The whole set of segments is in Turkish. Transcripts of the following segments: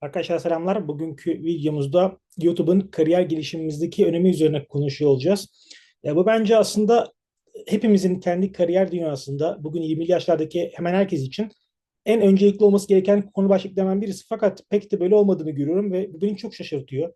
Arkadaşlar selamlar. Bugünkü videomuzda YouTube'un kariyer gelişimimizdeki önemi üzerine konuşuyor olacağız. Ya bu bence aslında hepimizin kendi kariyer dünyasında bugün 20'li yaşlardaki hemen herkes için en öncelikli olması gereken konu başlıklarından birisi. Fakat pek de böyle olmadığını görüyorum ve bu beni çok şaşırtıyor.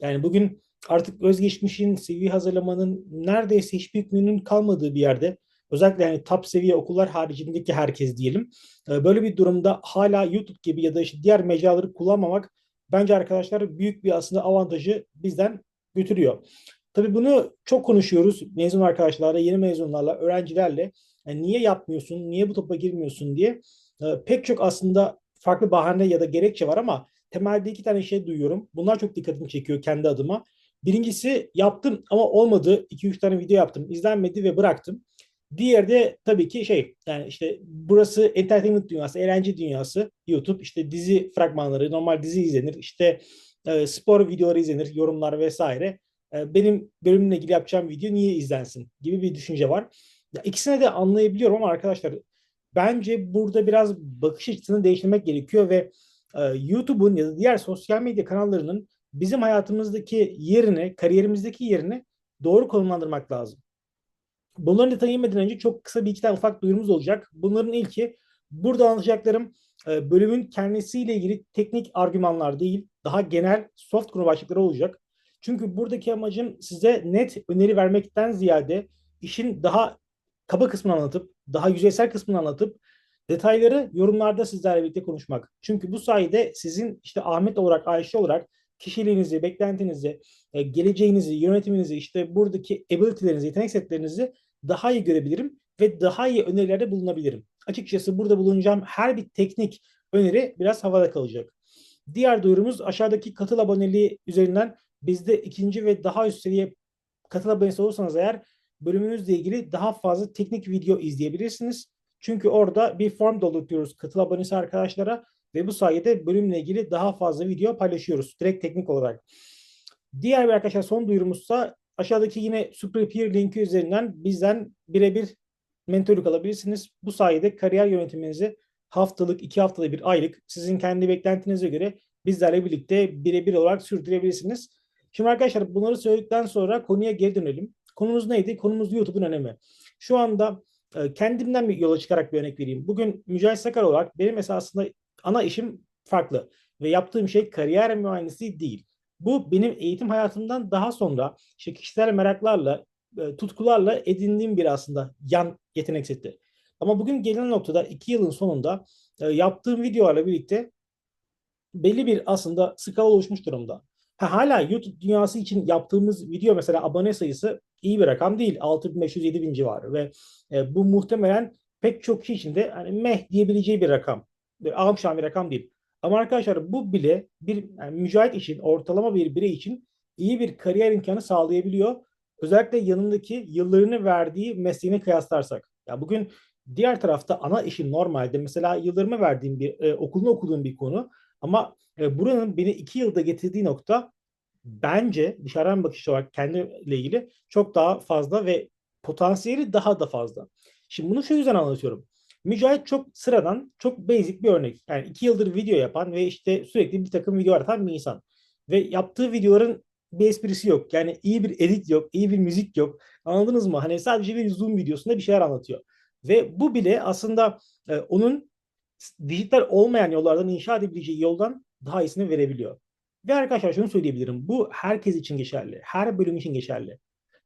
Yani bugün artık özgeçmişin, CV hazırlamanın neredeyse hiçbir hükmünün kalmadığı bir yerde özellikle yani top seviye okullar haricindeki herkes diyelim. E, Böyle bir durumda hala YouTube gibi ya da işte diğer mecraları kullanmamak bence arkadaşlar büyük bir aslında avantajı bizden götürüyor. Tabii bunu çok konuşuyoruz mezun arkadaşlarla, yeni mezunlarla, öğrencilerle. Yani niye yapmıyorsun, niye bu topa girmiyorsun diye. E, pek çok aslında farklı bahane ya da gerekçe var ama temelde iki tane şey duyuyorum. Bunlar çok dikkatimi çekiyor kendi adıma. Birincisi yaptım ama olmadı. 2-3 tane video yaptım. izlenmedi ve bıraktım. Diğeri de tabii ki şey yani işte burası entertainment dünyası, eğlence dünyası YouTube. işte dizi fragmanları, normal dizi izlenir. işte e, spor videoları izlenir, yorumlar vesaire. E, benim bölümle ilgili yapacağım video niye izlensin gibi bir düşünce var. Ya, ikisine de anlayabiliyorum ama arkadaşlar bence burada biraz bakış açısını değiştirmek gerekiyor ve e, YouTube'un ya da diğer sosyal medya kanallarının bizim hayatımızdaki yerini, kariyerimizdeki yerini doğru konumlandırmak lazım. Bunların detayına inmeden önce çok kısa bir iki tane ufak duyurumuz olacak. Bunların ilki burada anlatacaklarım e, bölümün kendisiyle ilgili teknik argümanlar değil, daha genel soft konu başlıkları olacak. Çünkü buradaki amacım size net öneri vermekten ziyade işin daha kaba kısmını anlatıp, daha yüzeysel kısmını anlatıp detayları yorumlarda sizlerle birlikte konuşmak. Çünkü bu sayede sizin işte Ahmet olarak, Ayşe olarak kişiliğinizi, beklentinizi, e, geleceğinizi, yönetiminizi, işte buradaki ability'lerinizi, yetenek setlerinizi daha iyi görebilirim ve daha iyi önerilerde bulunabilirim. Açıkçası burada bulunacağım her bir teknik öneri biraz havada kalacak. Diğer duyurumuz aşağıdaki katıl aboneliği üzerinden bizde ikinci ve daha üst seviye katıl abonesi olursanız eğer bölümünüzle ilgili daha fazla teknik video izleyebilirsiniz. Çünkü orada bir form dolduruyoruz katıl abonesi arkadaşlara ve bu sayede bölümle ilgili daha fazla video paylaşıyoruz direkt teknik olarak. Diğer bir arkadaşlar son duyurumuzsa aşağıdaki yine SuperPeer linki üzerinden bizden birebir mentorluk alabilirsiniz. Bu sayede kariyer yönetiminizi haftalık, iki haftalık bir aylık sizin kendi beklentinize göre bizlerle birlikte birebir olarak sürdürebilirsiniz. Şimdi arkadaşlar bunları söyledikten sonra konuya geri dönelim. Konumuz neydi? Konumuz YouTube'un önemi. Şu anda e, kendimden bir yola çıkarak bir örnek vereyim. Bugün Mücahit Sakar olarak benim esasında ana işim farklı ve yaptığım şey kariyer mühendisliği değil. Bu benim eğitim hayatımdan daha sonra işte kişisel meraklarla, e, tutkularla edindiğim bir aslında yan yetenek seti. Ama bugün gelinen noktada iki yılın sonunda e, yaptığım videolarla birlikte belli bir aslında skala oluşmuş durumda. Ha, hala YouTube dünyası için yaptığımız video mesela abone sayısı iyi bir rakam değil. 6500-7000 civarı ve e, bu muhtemelen pek çok kişi için de hani meh diyebileceği bir rakam. Ağım şu an bir rakam değil. Ama arkadaşlar bu bile bir yani mücahit için, ortalama bir birey için iyi bir kariyer imkanı sağlayabiliyor. Özellikle yanındaki yıllarını verdiği mesleğine kıyaslarsak. Ya bugün diğer tarafta ana işim normalde mesela yıllarımı verdiğim bir e, okulunu okuduğum bir konu ama e, buranın beni iki yılda getirdiği nokta bence dışarıdan bakış olarak kendimle ilgili çok daha fazla ve potansiyeli daha da fazla. Şimdi bunu şu yüzden anlatıyorum. Mücahit çok sıradan, çok basic bir örnek. Yani iki yıldır video yapan ve işte sürekli bir takım video atan bir insan. Ve yaptığı videoların bir esprisi yok. Yani iyi bir edit yok, iyi bir müzik yok. Anladınız mı? Hani sadece bir zoom videosunda bir şeyler anlatıyor. Ve bu bile aslında e, onun dijital olmayan yollardan inşa edebileceği yoldan daha iyisini verebiliyor. Ve arkadaşlar şunu söyleyebilirim. Bu herkes için geçerli. Her bölüm için geçerli.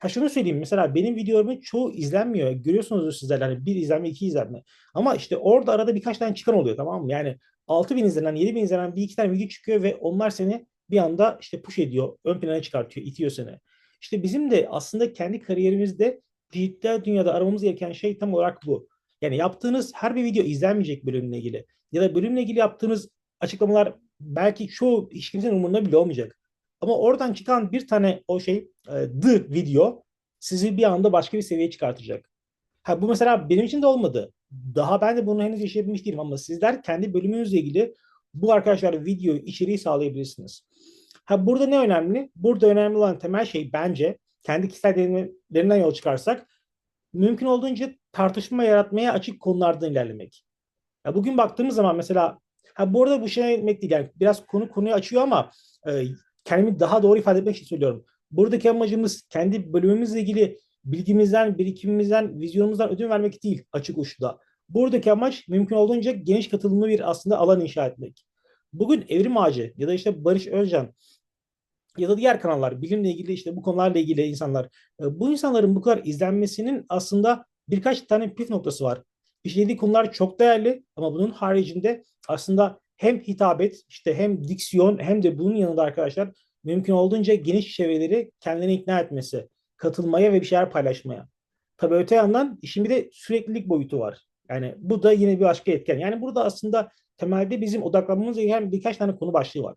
Ha şunu söyleyeyim mesela benim videolarımın çoğu izlenmiyor. Görüyorsunuzdur sizler hani bir izlenme iki izlenme. Ama işte orada arada birkaç tane çıkan oluyor tamam mı? Yani 6000 izlenen 7000 izlenen bir iki tane video çıkıyor ve onlar seni bir anda işte push ediyor. Ön plana çıkartıyor, itiyor seni. İşte bizim de aslında kendi kariyerimizde dijital dünyada aramamız gereken şey tam olarak bu. Yani yaptığınız her bir video izlenmeyecek bölümle ilgili. Ya da bölümle ilgili yaptığınız açıklamalar belki çoğu hiç kimsenin umurunda bile olmayacak. Ama oradan çıkan bir tane o şey e, the video sizi bir anda başka bir seviyeye çıkartacak. Ha, bu mesela benim için de olmadı. Daha ben de bunu henüz yaşayabilmiş değilim ama sizler kendi bölümünüzle ilgili bu arkadaşlar video içeriği sağlayabilirsiniz. Ha, burada ne önemli? Burada önemli olan temel şey bence kendi kişisel deneyimlerinden yol çıkarsak mümkün olduğunca tartışma yaratmaya açık konulardan ilerlemek. Ya bugün baktığımız zaman mesela Ha, bu arada bu şey etmek değil. Yani biraz konu konuyu açıyor ama e, kendimi daha doğru ifade etmek için söylüyorum. Buradaki amacımız kendi bölümümüzle ilgili bilgimizden, birikimimizden, vizyonumuzdan ödün vermek değil açık uçta. Buradaki amaç mümkün olduğunca geniş katılımlı bir aslında alan inşa etmek. Bugün Evrim Ağacı ya da işte Barış Özcan ya da diğer kanallar bilimle ilgili işte bu konularla ilgili insanlar e, bu insanların bu kadar izlenmesinin aslında birkaç tane püf noktası var. İşlediği konular çok değerli ama bunun haricinde aslında hem hitabet işte hem diksiyon hem de bunun yanında arkadaşlar mümkün olduğunca geniş çevreleri kendine ikna etmesi, katılmaya ve bir şeyler paylaşmaya. Tabii öte yandan işin bir de süreklilik boyutu var. Yani bu da yine bir başka etken. Yani burada aslında temelde bizim odaklanmamız gereken birkaç tane konu başlığı var.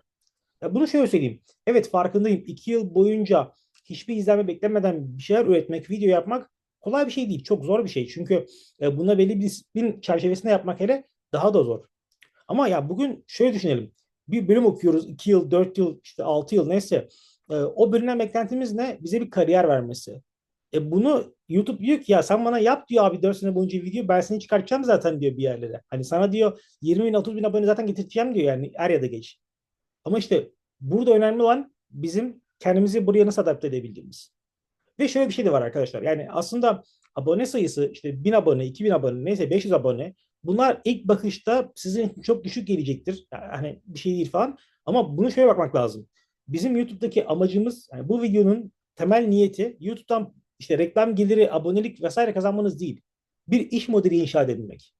Ya bunu şöyle söyleyeyim. Evet farkındayım. İki yıl boyunca hiçbir izlenme beklemeden bir şeyler üretmek, video yapmak kolay bir şey değil. Çok zor bir şey. Çünkü e, buna belli bir disiplin çerçevesinde yapmak hele daha da zor. Ama ya bugün şöyle düşünelim. Bir bölüm okuyoruz. iki yıl, dört yıl, işte altı yıl neyse. E, o bölümden beklentimiz ne? Bize bir kariyer vermesi. E bunu YouTube diyor ki ya sen bana yap diyor abi 4 sene boyunca video ben seni çıkartacağım zaten diyor bir yerlere. Hani sana diyor 20 bin 30 bin abone zaten getireceğim diyor yani er ya da geç. Ama işte burada önemli olan bizim kendimizi buraya nasıl adapte edebildiğimiz. Ve şöyle bir şey de var arkadaşlar. Yani aslında abone sayısı işte 1000 abone, 2000 abone neyse 500 abone bunlar ilk bakışta sizin için çok düşük gelecektir. Hani bir şey değil falan. Ama bunu şöyle bakmak lazım. Bizim YouTube'daki amacımız yani bu videonun temel niyeti YouTube'dan işte reklam geliri, abonelik vesaire kazanmanız değil. Bir iş modeli inşa edilmek.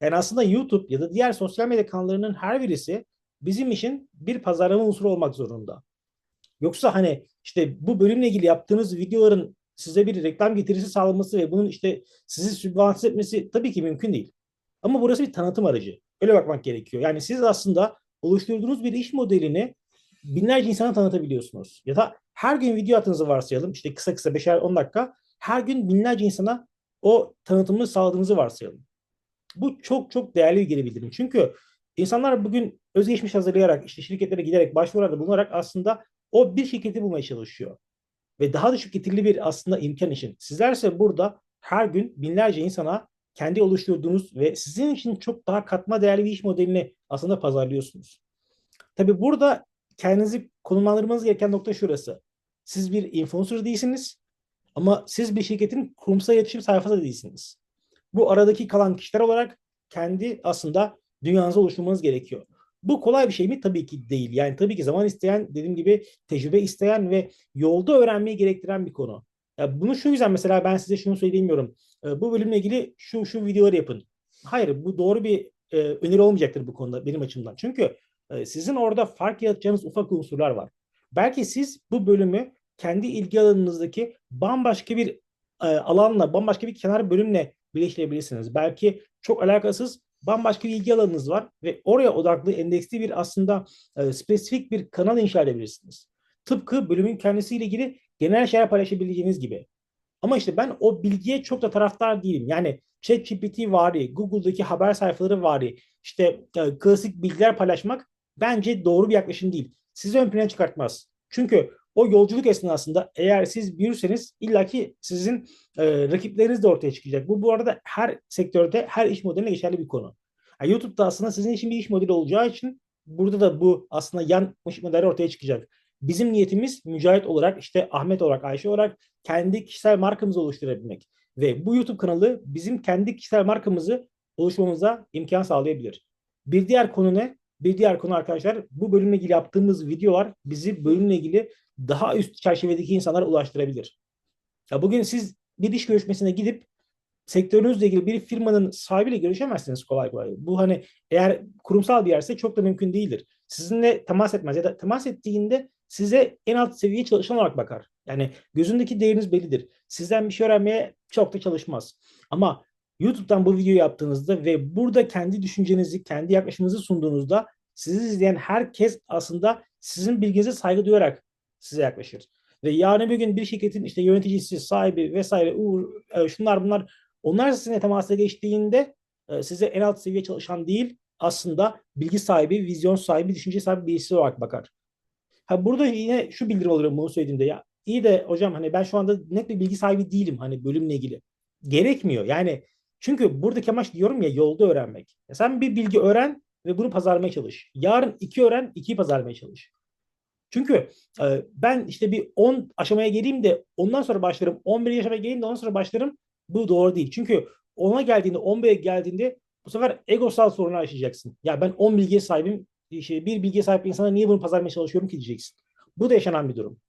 Yani aslında YouTube ya da diğer sosyal medya kanallarının her birisi bizim için bir pazarlama unsuru olmak zorunda. Yoksa hani işte bu bölümle ilgili yaptığınız videoların size bir reklam getirisi sağlaması ve bunun işte sizi sübvanse etmesi tabii ki mümkün değil. Ama burası bir tanıtım aracı. Öyle bakmak gerekiyor. Yani siz aslında oluşturduğunuz bir iş modelini binlerce insana tanıtabiliyorsunuz. Ya da her gün video attığınızı varsayalım. İşte kısa kısa 5'er 10 dakika. Her gün binlerce insana o tanıtımını sağladığınızı varsayalım. Bu çok çok değerli bir geri bildirim. Çünkü insanlar bugün özgeçmiş hazırlayarak, işte şirketlere giderek, başvurarak bulunarak aslında o bir şirketi bulmaya çalışıyor. Ve daha düşük getirili bir aslında imkan için. Sizlerse burada her gün binlerce insana kendi oluşturduğunuz ve sizin için çok daha katma değerli bir iş modelini aslında pazarlıyorsunuz. Tabi burada kendinizi konumlandırmanız gereken nokta şurası. Siz bir influencer değilsiniz ama siz bir şirketin kurumsal iletişim sayfası değilsiniz. Bu aradaki kalan kişiler olarak kendi aslında dünyanızı oluşturmanız gerekiyor. Bu kolay bir şey mi? Tabii ki değil. Yani tabii ki zaman isteyen, dediğim gibi tecrübe isteyen ve yolda öğrenmeyi gerektiren bir konu. Bunu şu yüzden mesela ben size şunu söyleyemiyorum. E, bu bölümle ilgili şu şu videoları yapın. Hayır, bu doğru bir e, öneri olmayacaktır bu konuda benim açımdan. Çünkü e, sizin orada fark yaratacağınız ufak unsurlar var. Belki siz bu bölümü kendi ilgi alanınızdaki bambaşka bir e, alanla, bambaşka bir kenar bölümle birleştirebilirsiniz. Belki çok alakasız bambaşka bir ilgi alanınız var ve oraya odaklı endeksli bir aslında e, spesifik bir kanal inşa edebilirsiniz. Tıpkı bölümün kendisiyle ilgili genel şeyler paylaşabileceğiniz gibi. Ama işte ben o bilgiye çok da taraftar değilim. Yani ChatGPT vari, Google'daki haber sayfaları vari, işte e, klasik bilgiler paylaşmak bence doğru bir yaklaşım değil. Sizi ön plana çıkartmaz. Çünkü o yolculuk esnasında eğer siz büyürseniz illaki sizin e, rakipleriniz de ortaya çıkacak. Bu bu arada her sektörde, her iş modeline geçerli bir konu. Yani YouTube'da aslında sizin için bir iş modeli olacağı için burada da bu aslında yan modeli ortaya çıkacak. Bizim niyetimiz Mücahit olarak, işte Ahmet olarak, Ayşe olarak kendi kişisel markamızı oluşturabilmek. Ve bu YouTube kanalı bizim kendi kişisel markamızı oluşmamıza imkan sağlayabilir. Bir diğer konu ne? Bir diğer konu arkadaşlar bu bölümle ilgili yaptığımız videolar bizi bölümle ilgili daha üst çerçevedeki insanlara ulaştırabilir. Ya bugün siz bir iş görüşmesine gidip sektörünüzle ilgili bir firmanın sahibiyle görüşemezsiniz kolay kolay. Bu hani eğer kurumsal bir yerse çok da mümkün değildir. Sizinle temas etmez ya da temas ettiğinde size en alt seviye çalışan olarak bakar. Yani gözündeki değeriniz bellidir. Sizden bir şey öğrenmeye çok da çalışmaz. Ama YouTube'dan bu videoyu yaptığınızda ve burada kendi düşüncenizi, kendi yaklaşımınızı sunduğunuzda sizi izleyen herkes aslında sizin bilginize saygı duyarak size yaklaşır. Ve yarın bir gün bir şirketin işte yöneticisi, sahibi vesaire uğur, e, şunlar bunlar onlar sizinle temasa geçtiğinde e, size en alt seviye çalışan değil aslında bilgi sahibi, vizyon sahibi, düşünce sahibi birisi olarak bakar. Ha burada yine şu bildirim oluyor bunu söylediğimde ya iyi de hocam hani ben şu anda net bir bilgi sahibi değilim hani bölümle ilgili. Gerekmiyor. Yani çünkü buradaki amaç diyorum ya yolda öğrenmek. Ya sen bir bilgi öğren ve bunu pazarlamaya çalış. Yarın iki öğren, ikiyi pazarlamaya çalış. Çünkü e, ben işte bir 10 aşamaya geleyim de ondan sonra başlarım. 11 aşamaya geleyim de ondan sonra başlarım. Bu doğru değil. Çünkü ona geldiğinde 11'e geldiğinde bu sefer egosal sorunu yaşayacaksın. Ya ben 10 bilgiye sahibim. Şey, bir bilgiye sahip insana niye bunu pazarlamaya çalışıyorum ki diyeceksin. Bu da yaşanan bir durum.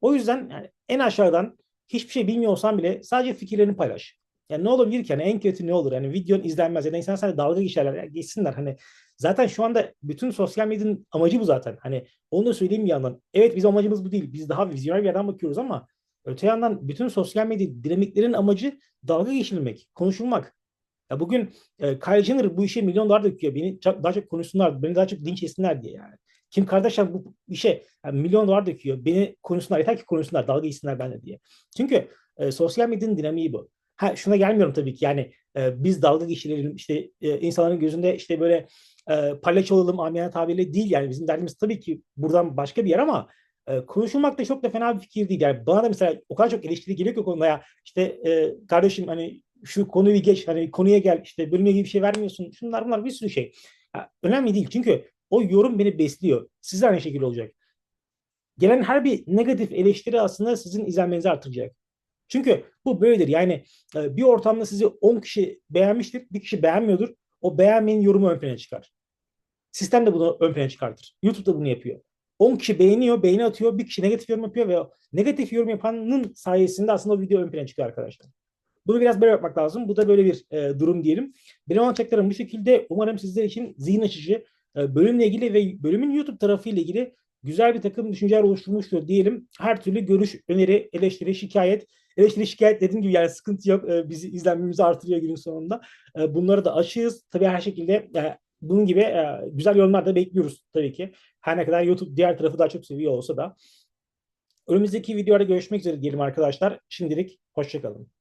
O yüzden yani en aşağıdan hiçbir şey bilmiyorsan bile sadece fikirlerini paylaş. Yani ne olabilir ki? Yani en kötü ne olur? Yani videon izlenmez ya da insanlar sana dalga geçerler. Yani geçsinler. Hani zaten şu anda bütün sosyal medyanın amacı bu zaten. Hani onu da söyleyeyim bir yandan. Evet bizim amacımız bu değil. Biz daha vizyoner bir yerden bakıyoruz ama öte yandan bütün sosyal medya dinamiklerin amacı dalga geçilmek, konuşulmak. Ya bugün e, Kylie Jenner bu işe milyon dolar döküyor. Beni çok, daha çok konuşsunlar, beni daha çok linç etsinler diye yani. Kim Kardashian bu işe yani milyon dolar döküyor. Beni konuşsunlar, yeter ki konuşsunlar, dalga geçsinler benimle diye. Çünkü e, sosyal medyanın dinamiği bu. Ha şuna gelmiyorum tabii ki yani e, biz dalga geçirelim işte e, insanların gözünde işte böyle e, palyaço olalım amiyane tabirle değil yani bizim derdimiz tabii ki buradan başka bir yer ama e, konuşulmak da çok da fena bir fikir değil. Yani bana da mesela o kadar çok eleştiri geliyor ki konuda ya işte e, kardeşim hani şu konuyu geç hani konuya gel işte bölümle ilgili bir şey vermiyorsun. Şunlar bunlar bir sürü şey. Ya, önemli değil çünkü o yorum beni besliyor. Siz de aynı şekilde olacak. Gelen her bir negatif eleştiri aslında sizin izlenmenizi artıracak. Çünkü bu böyledir. Yani e, bir ortamda sizi 10 kişi beğenmiştir, bir kişi beğenmiyordur. O beğenmeyin yorumu ön plana çıkar. Sistem de bunu ön plana çıkartır. YouTube da bunu yapıyor. 10 kişi beğeniyor, beğeni atıyor, bir kişi negatif yorum yapıyor ve negatif yorum yapanın sayesinde aslında o video ön plana çıkıyor arkadaşlar. Bunu biraz böyle yapmak lazım. Bu da böyle bir e, durum diyelim. Benim anlatacaklarım bu şekilde. Umarım sizler için zihin açıcı, e, bölümle ilgili ve bölümün YouTube tarafı ile ilgili güzel bir takım düşünceler oluşturmuştur diyelim. Her türlü görüş, öneri, eleştiri, şikayet. Eleştiri, şikayet dediğim gibi yani sıkıntı yok. E, bizi izlenmemizi artırıyor günün sonunda. E, bunları da açığız. Tabii her şekilde e, bunun gibi e, güzel yorumlar da bekliyoruz tabii ki. Her ne kadar YouTube diğer tarafı daha çok seviyor olsa da. Önümüzdeki videoda görüşmek üzere diyelim arkadaşlar. Şimdilik hoşçakalın.